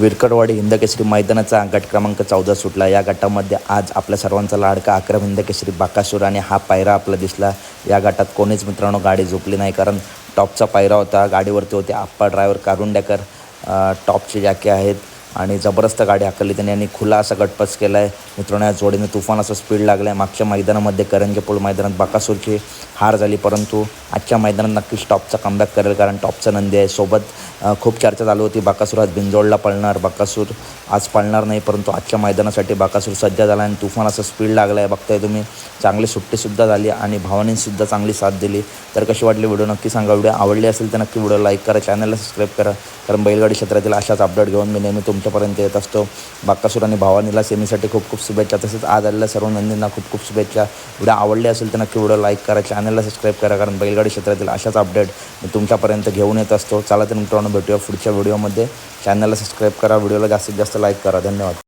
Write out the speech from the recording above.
विरकडवाडी हिंदकेसरी मैदानाचा गट क्रमांक चौदा सुटला. या गटामध्ये आज आपल्या सर्वांचा लाडका अक्रम हिंदकेसरी बाकासूर आणि हा पायरा आपला दिसला. या गटात कोणीच मित्रांनो गाडी झोपली नाही कारण टॉपचा पायरा होता. गाडीवरती होते आप्पा ड्रायव्हर कारुंड्याकर टॉपचे जॅके आहेत आणि जबरदस्त गाडी हाकलली त्यांनी आणि खुला असा गटपच केला आहे मित्रांनो या जोडीने तुफान असं स्पीड लागला आहे मागच्या मैदानामध्ये करंजेपूल मैदानात बाकासूरची हार झाली परंतु आजच्या मैदानात नक्कीच टॉपचा कमबॅक करेल कारण टॉपचा नंदी आहे. सोबत खूप चर्चा चालू होती. बाकासूर आज बिंजोडला पळणार. बाकासूर आज पळणार नाही परंतु आजच्या मैदानासाठी बाकासूर सज्ज झाला आणि तुफान असं स्पीड लागलं आहे बघताय तुम्ही चांगली सुट्टीसुद्धा झाली आणि भावानीसुद्धा चांगली साथ दिली. तर कशी वाटली व्हिडिओ? नक्की सांगा. व्हिडिओ आवडली असेल तर नक्की व्हिडिओ लाईक करा. चॅनलला सबस्क्राईब करा. कारण बैलगाडी क्षेत्रातील अशाच अपडेट घेऊन मी नेहमी तुमच्यापर्यंत येत असतो. बाकासूर आणि भावानीला सेमीसाठी खूप खूप शुभेच्छा. तसेच आज आलेल्या सर्व नंदींना खूप खूप शुभेच्छा. व्हिडिओ आवडली असेल तर नक्की व्हिडिओ लाईक करा. चॅनलला सबस्क्राईब करा कारण बैलगाडी बैलगाडी क्षेत्रातील अशाच अपडेट मी तुमच्यापर्यंत घेऊन येत असतो. चला तर मित्रांनो भेटूया पुढच्या व्हिडिओमध्ये चॅनलला सबस्क्राईब करा व्हिडिओला जास्तीत जास्त लाईक करा. धन्यवाद.